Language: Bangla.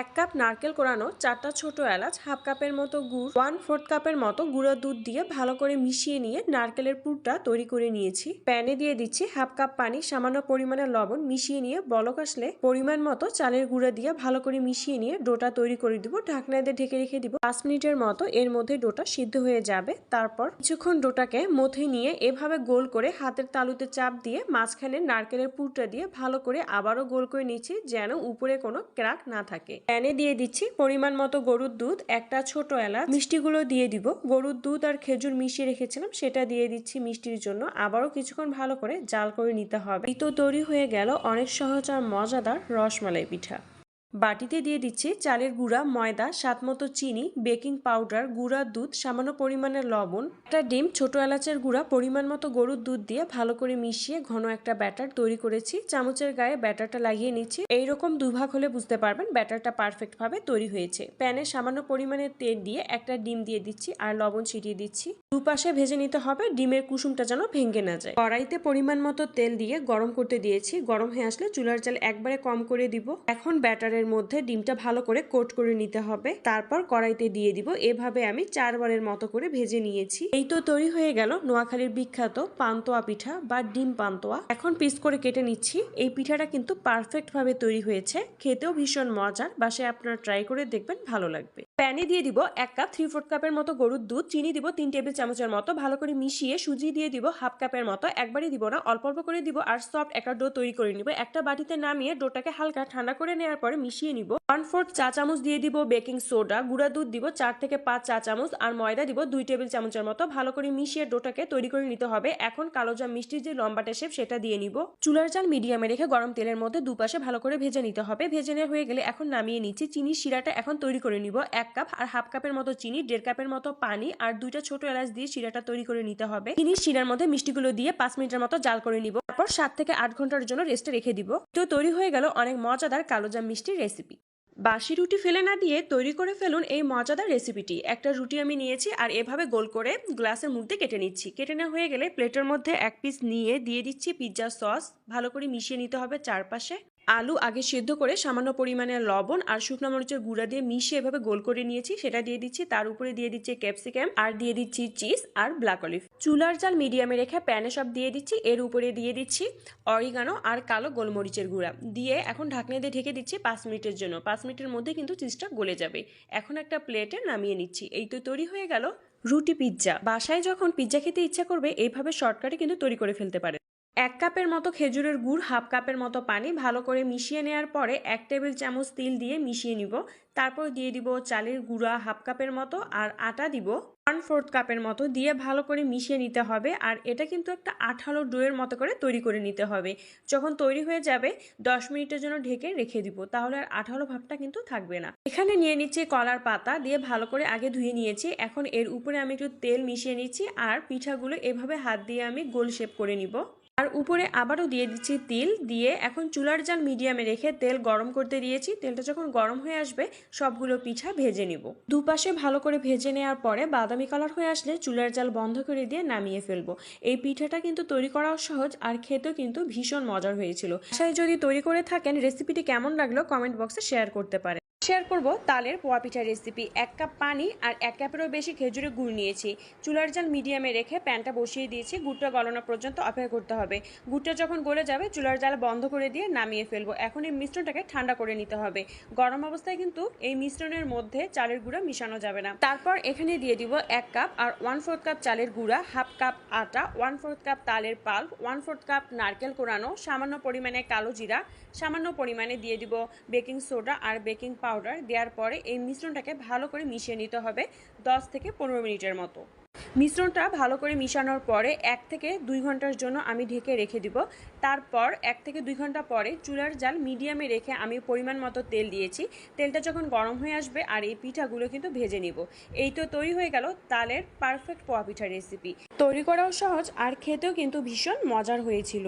এক কাপ নারকেল কোরানো, চারটা ছোট এলাচ, হাফ কাপের মতো গুড় ওয়ান ফোর্থ কাপের মতো গুঁড়ো দুধ দিয়ে ভালো করে মিশিয়ে নিয়ে নারকেলের পুরটা তৈরি করে নিয়েছি। প্যানে দিয়ে দিচ্ছি হাফ কাপ পানি, সামান্য পরিমাণে লবণ মিশিয়ে নিয়ে বলক আসলে পরিমাণ মতো চালের গুঁড়া দিয়ে ভালো করে মিশিয়ে নিয়ে ডোটা তৈরি করে দিব। ঢাকনা দিয়ে ঢেকে রেখে দিব। পাঁচ মিনিটের মতো এর মধ্যে ডোটা সিদ্ধ হয়ে যাবে। তারপর কিছুক্ষণ ডোটাকে মথে নিয়ে এভাবে গোল করে হাতের তালুতে চাপ দিয়ে মাঝখানে নারকেলের পুরটা দিয়ে ভালো করে আবারও গোল করে নিচ্ছি যেন উপরে কোনো ক্রাক না থাকে। প্যানে দিয়ে দিচ্ছি পরিমাণ মতো গরুর দুধ, একটা ছোট এলাচ। মিষ্টিগুলো দিয়ে দিব। গরুর দুধ আর খেজুর মিশিয়ে রেখেছিলাম, সেটা দিয়ে দিচ্ছি মিষ্টির জন্য। আবারও কিছুক্ষণ ভালো করে জাল করে নিতে হবে। তো তৈরি হয়ে গেল অনেক সহজ আর মজাদার রসমালাই পিঠা। বাটিতে দিয়ে দিচ্ছি চালের গুঁড়া, ময়দা স্বাদ মতো চিনি, বেকিং পাউডার, গুঁড়া দুধ, সামান্য পরিমাণের লবণ, একটা ডিম, ছোট এলাচের গুঁড়া, পরিমাণ মতো গরুর দুধ দিয়ে ভালো করে মিশিয়ে ঘন একটা ব্যাটার তৈরি করেছি। চামচের গায়ে ব্যাটারটা লাগিয়ে নিচ্ছি। এইরকম দুভাগ হলে বুঝতে পারবেন ব্যাটারটা পারফেক্ট ভাবে তৈরি হয়েছে। প্যানে সামান্য পরিমাণে তেল দিয়ে একটা ডিম দিয়ে দিচ্ছি আর লবণ ছিটিয়ে দিচ্ছি। দুপাশে ভেজে নিতে হবে, ডিমের কুসুমটা যেন ভেঙে না যায়। কড়াইতে পরিমাণ মতো তেল দিয়ে গরম করতে দিয়েছি। গরম হয়ে আসলে চুলার জাল একবারে কম করে দিব। এখন ব্যাটারের মধ্যে ডিমটা ভালো করে কোট করে নিতে হবে। তারপর কড়াইতে দিয়ে দিব। এভাবে আমি চারবারের মতো করে ভেজে নিয়েছি। এই তো তৈরি হয়ে গেল নোয়াখালীর বিখ্যাত পান্তোয়া পিঠা বা ডিম পান্তোয়া। এখন পিস করে কেটে নিচ্ছি। এই পিঠাটা কিন্তু পারফেক্ট ভাবে তৈরি হয়েছে। খেতেও ভীষণ মজার। বাসায় আপনারা ট্রাই করে দেখবেন, ভালো লাগবে। প্যানে দিয়ে দিব এক কাপ থ্রি ফোর্থ কাপের মতো গরুর দুধ, চিনি দিব তিন টেবিল চামচের মতো, ভালো করে মিশিয়ে সুজি দিয়ে দিব হাফ কাপের মতো। একবারই দিব না, অল্প অল্প করে দিব আর সফট একটা ডো তৈরি করে নিব। একটা বাটিতে নামিয়ে ডোটাকে হালকা ঠান্ডা করে নেওয়ার পরে মিশিয়ে নিব। ওয়ান ফোর্থ চা চামচ দিয়ে দিব বেকিং সোডা, গুঁড়া দুধ দিব চার থেকে পাঁচ চা চামচ আর ময়দা দিব দুই টেবিল চামচের মতো। ভালো করে মিশিয়ে ডোটাকে তৈরি করে নিতে হবে। এখন কালো জাম মিষ্টির যে লম্বাটা শেপ সেটা দিয়ে নিব। চুলার চাল মিডিয়ামে রেখে গরম তেলের মধ্যে দুপাশে ভালো করে ভেজে নিতে হবে। ভেজে নেওয়া হয়ে গেলে এখন নামিয়ে নিচ্ছি। চিনির শিরাটা এখন তৈরি করে নিব এক কাপ আর হাফ কাপের মতো চিনি, দেড় কাপের মতো পানি আর দুইটা ছোট এলাচ দিয়ে শিরাটা তৈরি করে নিতে হবে। চিনির শিরার মধ্যে মিষ্টিগুলো দিয়ে পাঁচ মিনিটের মতো জাল করে নিব। তারপর সাত থেকে আট ঘণ্টার জন্য রেস্টে রেখে দিব। তো তৈরি হয়ে গেল অনেক মজাদার কালো জাম মিষ্টির রেসিপি বাসি রুটি ফেলে না দিয়ে তৈরি করে ফেলুন এই মজাদার রেসিপিটি একটা রুটি আমি নিয়েছি আর এভাবে গোল করে গ্লাসের মধ্যে কেটে নিচ্ছি। কেটে নেওয়া হয়ে গেলে প্লেটের মধ্যে এক পিস নিয়ে দিয়ে দিচ্ছি পিৎজা সস ভালো করে মিশিয়ে নিতে হবে চারপাশে। আলু আগে সেদ্ধ করে সামান্য পরিমাণে লবণ আর শুকনো মরিচের গুঁড়া দিয়ে মিশিয়ে এভাবে গোল করে নিয়েছি। সেটা দিয়ে দিচ্ছি, তার উপরে দিয়ে দিচ্ছি ক্যাপসিকাম আর দিয়ে দিচ্ছি চিজ আর ব্ল্যাক অলিভ। চুলার জাল মিডিয়ামে রেখে প্যানে সব দিয়ে দিচ্ছি। এর উপরে দিয়ে দিচ্ছি অরিগানো আর কালো গোলমরিচের গুঁড়া। দিয়ে এখন ঢাকনা দিয়ে ঢেকে দিচ্ছি পাঁচ মিনিটের জন্য। পাঁচ মিনিটের মধ্যে কিন্তু চিজটা গলে যাবে। এখন একটা প্লেটে নামিয়ে নিচ্ছি। এই তো তৈরি হয়ে গেল রুটি পিৎজা। বাসায় যখন পিৎজা খেতে ইচ্ছা করবে, এইভাবে শর্টকাটে কিন্তু তৈরি করে ফেলতে পারে। এক কাপের মতো খেজুরের গুড়, হাফ কাপের মতো পানি ভালো করে মিশিয়ে নেওয়ার পরে এক টেবিল চামচ তিল দিয়ে মিশিয়ে নিব। তারপর দিয়ে দিব চালের গুঁড়া হাফ কাপের মতো আর আটা দিব। ওয়ান ফোর্থ কাপের মতো দিয়ে ভালো করে মিশিয়ে নিতে হবে আর এটা কিন্তু একটা আঠালো ডোয়ের মতো করে তৈরি করে নিতে হবে। যখন তৈরি হয়ে যাবে, দশ মিনিটের জন্য ঢেকে রেখে দিব, তাহলে আর আঠালো ভাবটা কিন্তু থাকবে না। এখানে নিয়ে নিচ্ছি কলার পাতা দিয়ে ভালো করে আগে ধুয়ে নিয়েছি। এখন এর উপরে আমি একটু তেল মিশিয়ে নিচ্ছি আর পিঠাগুলো এভাবে হাত দিয়ে আমি গোল শেপ করে নিব। আর উপরে আবারও দিয়ে দিচ্ছি তিল, দিয়ে এখন চুলার জাল মিডিয়ামে রেখে তেল গরম করতে দিয়েছি। তেলটা যখন গরম হয়ে আসবে, সবগুলো পিঠা ভেজে নিব। দুপাশে ভালো করে ভেজে নেওয়ার পরে বাদামি কালার হয়ে আসলে চুলার জাল বন্ধ করে দিয়ে নামিয়ে ফেলব। এই পিঠাটা কিন্তু তৈরি করাও সহজ আর খেতেও কিন্তু ভীষণ মজার হয়েছিল। আশায় যদি তৈরি করে থাকেন, রেসিপিটি কেমন লাগল কমেন্ট বক্সে শেয়ার করতে পারে শেয়ার করব তালের পোয়া পিঠার রেসিপি এক কাপ পানি আর এক কাপেরও বেশি খেজুরের গুড় নিয়েছি। চুলার জাল মিডিয়ামে রেখে প্যানটা বসিয়ে দিয়েছি। গুড়টা গলানো পর্যন্ত অপেক্ষা করতে হবে। গুড়টা যখন গলে যাবে, চুলার জাল বন্ধ করে দিয়ে নামিয়ে ফেলব। এখন এই মিশ্রণটাকে ঠান্ডা করে নিতে হবে। গরম অবস্থায় কিন্তু এই মিশ্রণের মধ্যে চালের গুঁড়া মিশানো যাবে না। তারপর এখানে দিয়ে দিব এক কাপ আর ওয়ান ফোর্থ কাপ চালের গুঁড়া হাফ কাপ আটা ওয়ান ফোর্থ কাপ তালের পাল্প ওয়ান ফোর্থ কাপ নারকেল কোরানো, সামান্য পরিমাণে কালো জিরা, সামান্য পরিমাণে দিয়ে দিব বেকিং সোডা আর বেকিং পাউডার দেওয়ার পরে এই মিশ্রণটাকে ভালো করে মিশিয়ে নিতে হবে দশ থেকে পনেরো মিনিটের মতো। মিশ্রণটা ভালো করে মিশানোর পরে এক থেকে দুই ঘণ্টার জন্য আমি ঢেকে রেখে দিব। তারপর এক থেকে দুই ঘণ্টা পরে চুলার জাল মিডিয়ামে রেখে আমি পরিমাণ মতো তেল দিয়েছি। তেলটা যখন গরম হয়ে আসবে আর এই পিঠাগুলো কিন্তু ভেজে নিব। এই তো তৈরি হয়ে গেল তালের পারফেক্ট পোয়া পিঠার রেসিপি তৈরি করাও সহজ আর খেতেও কিন্তু ভীষণ মজার হয়েছিল।